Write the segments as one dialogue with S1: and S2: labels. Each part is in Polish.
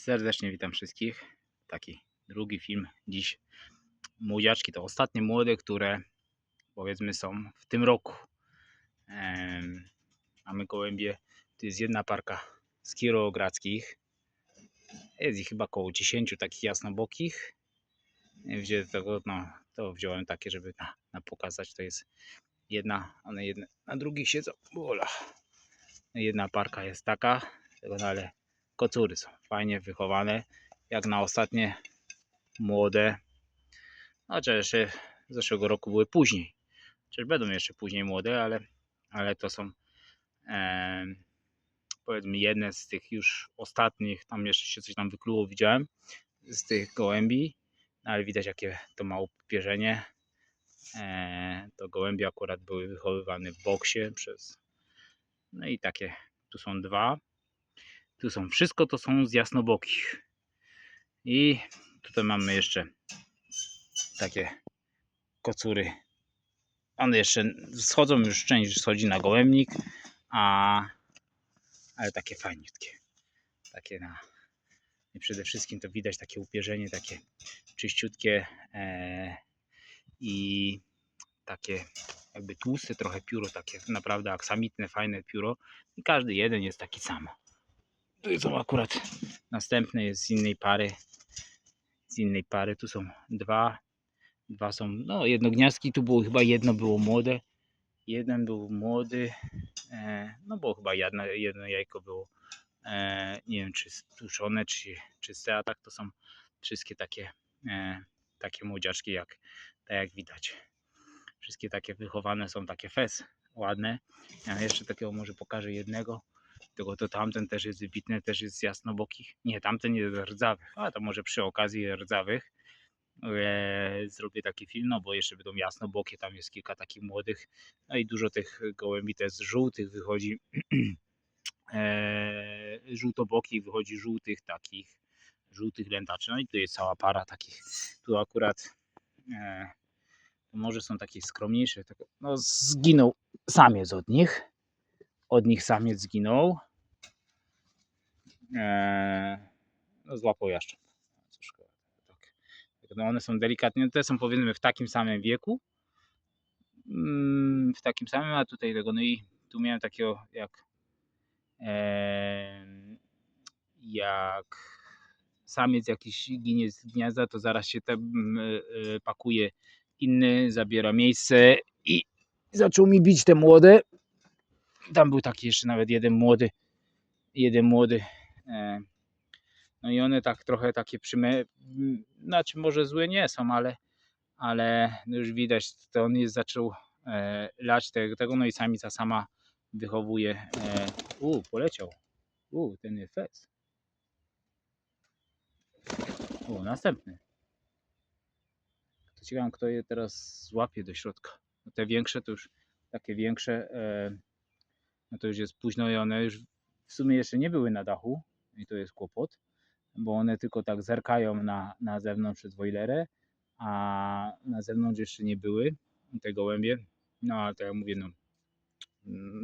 S1: Serdecznie witam wszystkich. Taki drugi film dziś. Młodziaczki to ostatnie młode, które powiedzmy są w tym roku. Mamy gołębie. To jest jedna parka z kirogradzkich. Jest ich chyba około 10 takich jasnobokich. Wzię tego, no, to wziąłem takie, żeby na, na pokazać. To jest jedna, one jedne na drugich siedzą. Bola. Jedna parka jest taka, no, ale kocury są fajnie wychowane, jak na ostatnie młode. Chociaż jeszcze z zeszłego roku były później. Chociaż będą jeszcze później młode, ale, ale to są em, powiedzmy jedne z tych już ostatnich. Tam jeszcze się coś tam wykluło, widziałem z tych gołębi, no, ale widać jakie to ma upierzenie. E, to gołębie akurat były wychowywane w boksie przez. No i takie, tu są dwa. Tu są wszystko to są z jasnobokich. I tutaj mamy jeszcze takie kocury. One jeszcze schodzą, już część schodzi na gołębnik, a ale takie fajniutkie. Takie na i przede wszystkim to widać takie upierzenie, takie czyściutkie e, i takie jakby tłuste trochę pióro, takie naprawdę aksamitne, fajne pióro i każdy jeden jest taki sam. Tu są akurat następne jest z innej pary. Z innej pary. Tu są dwa. Dwa są, no jednogniazdki. Tu było chyba jedno było młode. Jeden był młody. E, no bo chyba jedno, jedno jajko było. E, nie wiem czy stuczone, czy czyste, a tak to są wszystkie takie, e, takie młodziaczki jak, tak jak widać. Wszystkie takie wychowane są takie fes, ładne. Ja jeszcze takiego może pokażę jednego. Tylko to tamten też jest wybitny, też jest jasnobokich. Nie, tamten jest z rdzawych, a to może przy okazji rdzawych e, zrobię taki film, no bo jeszcze będą jasnobokie, tam jest kilka takich młodych, no i dużo tych gołębi też żółtych wychodzi, e, żółtobokich wychodzi żółtych takich, żółtych lętaczy, no i tu jest cała para takich, tu akurat e, może są takie skromniejsze, tylko, no zginął samiec od nich, od nich samiec zginął. Eee, no złapał jaszczur. Cóż, tak. Tak, No one są delikatnie, te są powiedzmy w takim samym wieku. Mm, W takim samym, a tutaj tego, no i tu miałem takiego jak jak samiec jakiś ginie z gniazda, to zaraz się tam y, y, pakuje inny, zabiera miejsce i zaczął mi bić te młode tam był taki jeszcze nawet jeden młody, jeden młody. E, No i one tak trochę takie przyme, m, znaczy może złe nie są, ale, ale już widać, to on jest zaczął e, lać tego, no i samica sama wychowuje. E, u, poleciał. U, ten jest fez. U, następny. To ciekawe, kto je teraz złapie do środka. No te większe to już takie większe. No to już jest późno i one już w sumie jeszcze nie były na dachu i to jest kłopot, bo one tylko tak zerkają na, na zewnątrz przez a na zewnątrz jeszcze nie były te gołębie. No ale tak jak mówię, no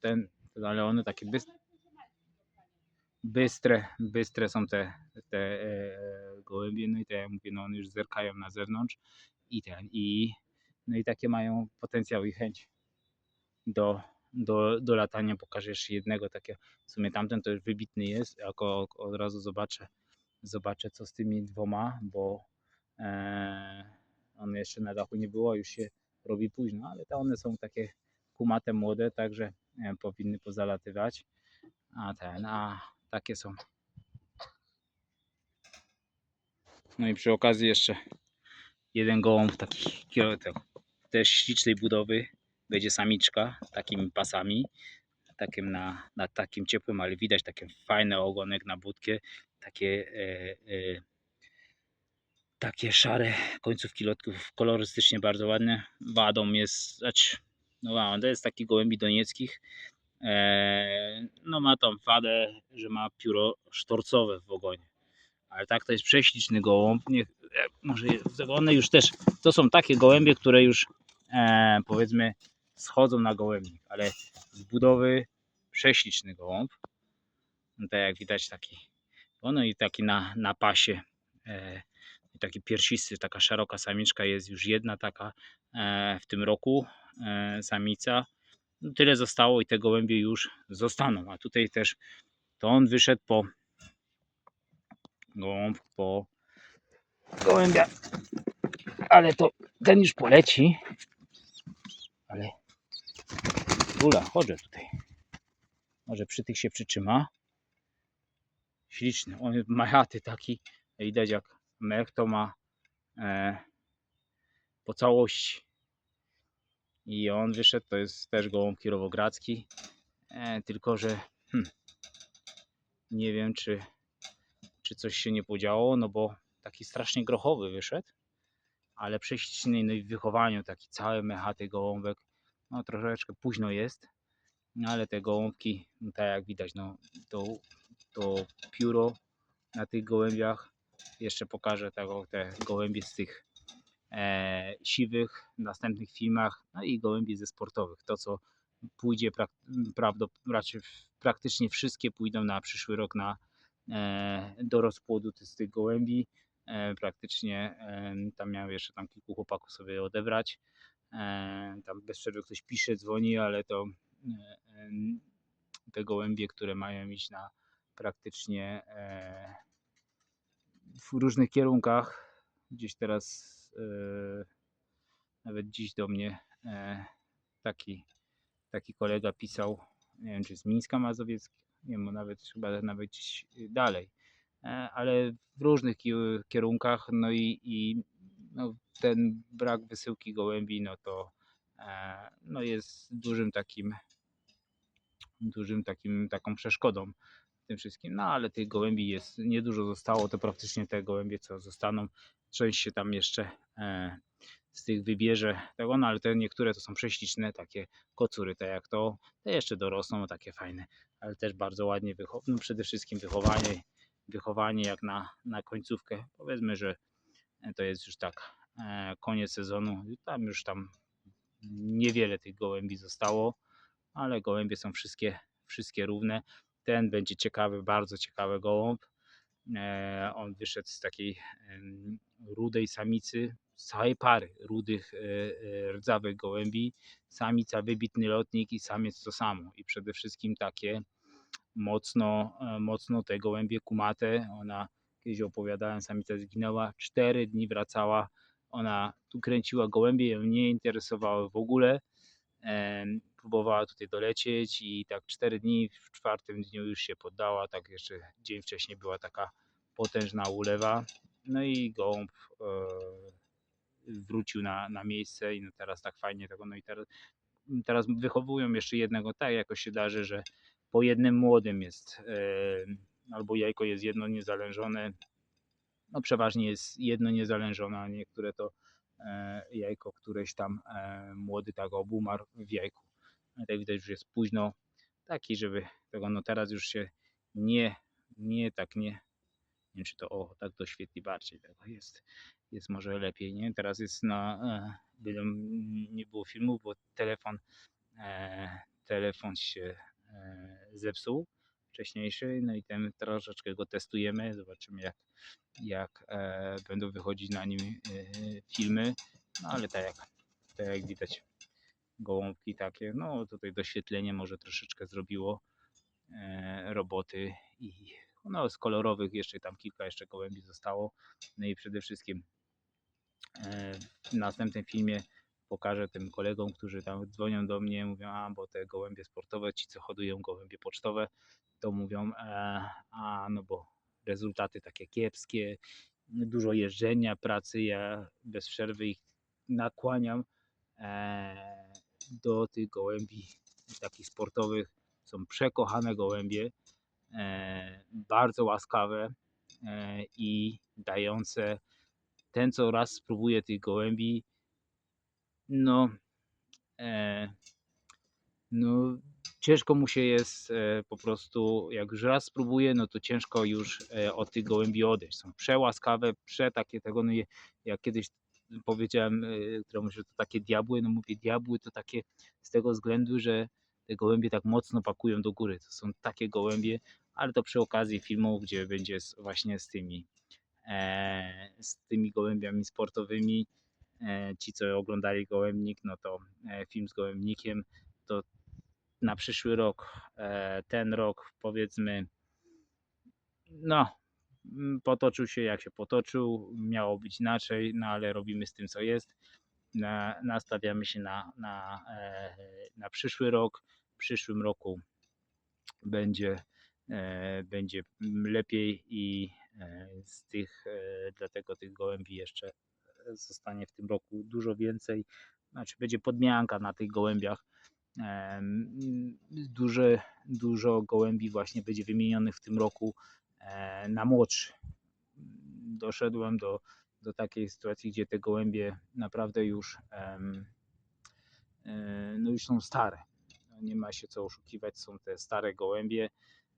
S1: ten, ale one takie bystre, bystre, bystre są te, te e, gołębie, no i tak jak mówię, no one już zerkają na zewnątrz i ten, i no i takie mają potencjał i chęć do, do, do latania. Pokażę jeszcze jednego takiego. W sumie tamten to już wybitny jest. Jako od razu zobaczę, zobaczę co z tymi dwoma, bo e, one jeszcze na dachu nie było, już się robi późno, ale te one są takie kumate młode, także e, powinny pozalatywać. A ten, a takie są. No i przy okazji jeszcze jeden gołąb taki tak, też ślicznej budowy będzie samiczka takimi pasami, takim na, na takim ciepłym, ale widać takie fajny ogonek na budkę, takie e, e, takie szare końcówki lotków, kolorystycznie bardzo ładne. Wadą jest, znaczy, no wow, to jest taki gołębi donieckich. E, no ma tą wadę, że ma pióro sztorcowe w ogonie. Ale tak to jest prześliczny gołąb. Niech, e, może one już też, to są takie gołębie, które już e, powiedzmy schodzą na gołębnik, ale z budowy prześliczny gołąb. No tak jak widać taki Ono i taki na, na pasie. E, taki piersisty, taka szeroka samiczka jest już jedna taka e, w tym roku e, samica. No, tyle zostało i te gołębie już zostaną. A tutaj też to on wyszedł po gołąb po gołębia. Ale to ten już poleci. Ale Ula, chodzę tutaj. Może przy tych się przytrzyma. Śliczny. On machaty taki. Widać jak mech to ma e, po całości. I on wyszedł, to jest też gołąb kirowogradzki. E, tylko, że hmm, nie wiem, czy, czy coś się nie podziało, no bo taki strasznie grochowy wyszedł, ale prześliczny no i w wychowaniu taki cały mechaty gołąbek, no troszeczkę późno jest, no ale te gołąbki, no tak jak widać, no to, to pióro na tych gołębiach, jeszcze pokażę tego, te gołębie z tych e, siwych w następnych filmach, no i gołębie ze sportowych, to co pójdzie prak, raczej praktycznie wszystkie pójdą na przyszły rok na e, do rozpłodu z tych gołębi. E, praktycznie e, tam miałem jeszcze tam kilku chłopaków sobie odebrać. E, tam bez przerwy ktoś pisze, dzwoni, ale to e, te gołębie, które mają iść na praktycznie e, w różnych kierunkach. Gdzieś teraz nawet dziś do mnie taki, taki kolega pisał, nie wiem czy z Mińska Mazowieckiego, nie wiem, nawet chyba nawet gdzieś dalej, e, ale w różnych ki- kierunkach, no i, i no, ten brak wysyłki gołębi, no to e, no jest dużym takim dużym takim taką przeszkodą w tym wszystkim. No ale tych gołębi jest niedużo zostało, to praktycznie te gołębie co zostaną. Część się tam jeszcze e, z tych wybierze tego, no ale te niektóre to są prześliczne, takie kocury, te jak to, te jeszcze dorosną, no, takie fajne, ale też bardzo ładnie wychowane. No przede wszystkim wychowanie, wychowanie jak na, na końcówkę. Powiedzmy, że to jest już tak e, koniec sezonu. Tam już tam niewiele tych gołębi zostało, ale gołębie są wszystkie, wszystkie równe. Ten będzie ciekawy, bardzo ciekawy gołąb. E, on wyszedł z takiej rudej samicy, z całej pary rudych, e, e, rdzawych gołębi. Samica, wybitny lotnik i samiec to samo. I przede wszystkim takie mocno, e, mocno te gołębie kumate. Ona kiedyś opowiadałem, samica zginęła, cztery dni wracała. Ona tu kręciła gołębie, ją nie interesowały w ogóle. Próbowała tutaj dolecieć i tak cztery dni, w czwartym dniu już się poddała. Tak jeszcze dzień wcześniej była taka potężna ulewa. No i gołąb e, wrócił na, na miejsce i no teraz tak fajnie tego. No i teraz, teraz wychowują jeszcze jednego. Tak jakoś się darzy, że po jednym młodym jest albo jajko jest jedno niezalężone. No przeważnie jest jedno niezalężone, a niektóre to e, jajko któreś tam e, młody tak obumarł w jajku. Ale tak widać, już jest późno. Taki, żeby tego, no teraz już się nie, nie tak nie, nie wiem czy to o, tak doświetli bardziej tego jest, jest może lepiej, nie? Teraz jest na, e, nie było filmów, bo telefon, e, telefon się e, zepsuł wcześniejszy, no i ten troszeczkę go testujemy, zobaczymy jak, jak e, będą wychodzić na nim e, filmy, no ale tak jak, tak jak widać gołąbki takie, no tutaj doświetlenie może troszeczkę zrobiło e, roboty i no z kolorowych jeszcze tam kilka jeszcze gołębi zostało, no i przede wszystkim e, w następnym filmie pokażę tym kolegom, którzy tam dzwonią do mnie, mówią, a bo te gołębie sportowe, ci co hodują gołębie pocztowe, to mówią, e, a no bo rezultaty takie kiepskie, dużo jeżdżenia, pracy, ja bez przerwy ich nakłaniam e, do tych gołębi takich sportowych. Są przekochane gołębie, e, bardzo łaskawe i dające ten, co raz spróbuje tych gołębi, no, no ciężko mu się jest e, po prostu, jak już raz spróbuje, no to ciężko już e, od tych gołębi odejść. Są przełaskawe, prze takie tego, no jak kiedyś powiedziałem e, któremuś, że to takie diabły, no mówię diabły to takie z tego względu, że te gołębie tak mocno pakują do góry. To są takie gołębie, ale to przy okazji filmu, gdzie będzie właśnie z tymi, e, z tymi gołębiami sportowymi. E, ci, co oglądali Gołębnik, no to e, film z Gołębnikiem, to na przyszły rok, e, ten rok powiedzmy, no, potoczył się jak się potoczył, miało być inaczej, no ale robimy z tym, co jest. Na, nastawiamy się na, na, e, na przyszły rok. W przyszłym roku będzie, e, będzie lepiej i z tych, dlatego tych gołębi jeszcze zostanie w tym roku dużo więcej. Znaczy będzie podmianka na tych gołębiach. Em, Duże, dużo gołębi właśnie będzie wymienionych w tym roku e, na młodsze. Doszedłem do, do takiej sytuacji, gdzie te gołębie naprawdę już, e, no już są stare. No Nie ma się co oszukiwać, są te stare gołębie.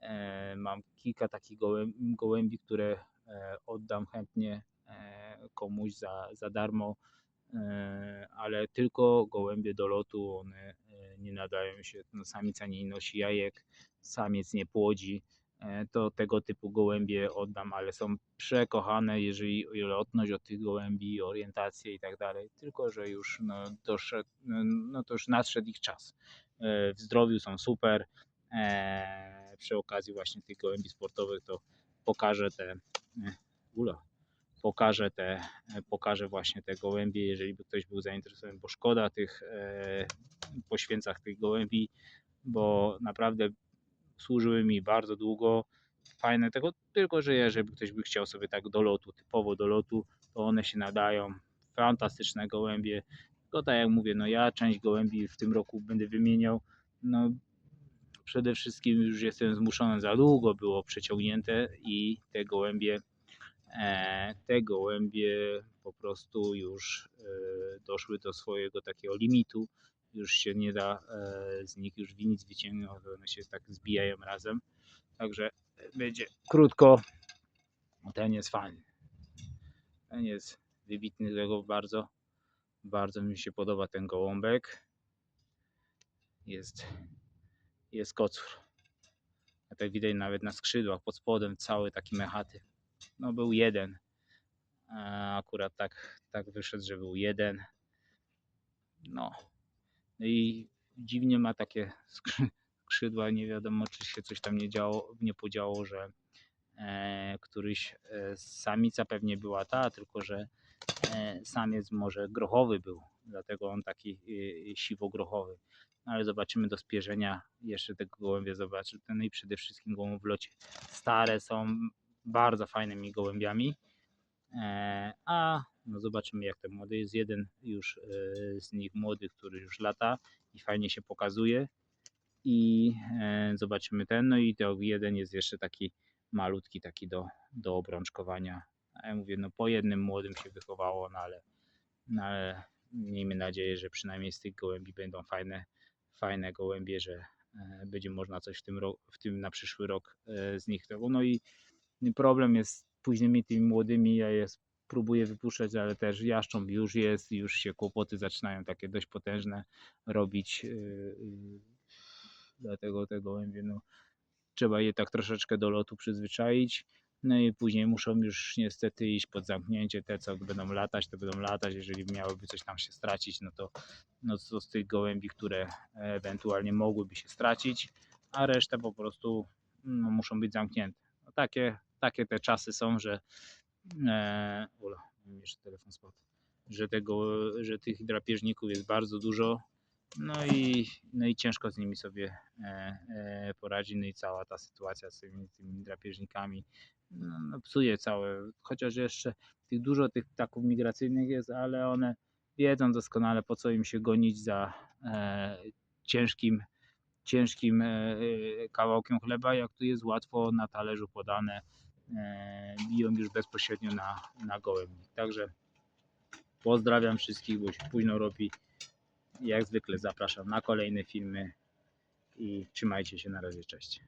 S1: E, Mam kilka takich gołębi, które oddam chętnie komuś za, za darmo, ale tylko gołębie do lotu, one e, nie nadają się, no samica nie nosi jajek, samiec nie płodzi, e, to tego typu gołębie oddam, ale są przekochane, jeżeli o lotność od tych gołębi, orientację i tak dalej, tylko że już no, doszedł, no, no to już nadszedł ich czas. E, W zdrowiu są super, e, przy okazji właśnie tych gołębi sportowych to pokażę te, e, ula, pokażę te, pokażę właśnie te gołębie, jeżeli by ktoś był zainteresowany, bo szkoda tych e, poświęcach tych gołębi, bo naprawdę służyły mi bardzo długo. Fajne tego, tylko że jeżeli ktoś by chciał sobie tak do lotu, typowo do lotu, to one się nadają. Fantastyczne gołębie. Tylko tak jak mówię, no ja część gołębi w tym roku będę wymieniał. No przede wszystkim już jestem zmuszony, za długo było przeciągnięte i te gołębie te gołębie po prostu już e, doszły do swojego takiego limitu. Już się nie da e, z nich już nic wyciągnąć, one się tak zbijają razem. Także będzie krótko. Ten jest fajny. Ten jest wybitny tego bardzo. Bardzo mi się podoba ten gołąbek. Jest, jest kocur. A tak widać nawet na skrzydłach, pod spodem cały taki mechaty. No był jeden. Akurat tak, tak wyszedł, że był jeden. No. No i dziwnie ma takie skrzy- skrzydła. Nie wiadomo, czy się coś tam nie działo, nie podziało, że e, któryś e, samica pewnie była ta, tylko że e, samiec może grochowy był, dlatego on taki e, siwo-grochowy. No ale zobaczymy do spierzenia jeszcze tego gołębia zobaczy. No i przede wszystkim gołąb w locie. Stare są bardzo fajnymi gołębiami. E, a no zobaczymy jak ten młody jest. Jeden już e, z nich młody, który już lata i fajnie się pokazuje. I e, zobaczymy ten. No i to jeden jest jeszcze taki malutki, taki do, do obrączkowania. A ja mówię, no po jednym młodym się wychowało, no ale, no ale miejmy nadzieję, że przynajmniej z tych gołębi będą fajne, fajne gołębie, że będzie można coś w tym, w tym na przyszły rok z nich tego. No i problem jest z późnymi tymi młodymi, ja je próbuję wypuszczać, ale też jaszcząb już jest, już się kłopoty zaczynają takie dość potężne robić. yy, yy, Dlatego te gołębie, no, trzeba je tak troszeczkę do lotu przyzwyczaić. No i później muszą już niestety iść pod zamknięcie. Te, co będą latać, to będą latać. Jeżeli miałyby coś tam się stracić, no to, no z tych gołębi, które ewentualnie mogłyby się stracić, a reszta po prostu no, muszą być zamknięte. Takie, takie te czasy są, że e, ula, jeszcze telefon spadł, że, tego, że tych drapieżników jest bardzo dużo. No i, no i ciężko z nimi sobie e, e, poradzi. No i cała ta sytuacja z tymi, tymi drapieżnikami no, no psuje całe. Chociaż jeszcze tych dużo tych ptaków migracyjnych jest, ale one wiedzą doskonale po co im się gonić za e, ciężkim, ciężkim e, e, kawałkiem chleba, jak tu jest łatwo na talerzu podane. E, biją już bezpośrednio na, na gołębnik. Także pozdrawiam wszystkich, bo się późno robi. Jak zwykle zapraszam na kolejne filmy i trzymajcie się na razie, cześć.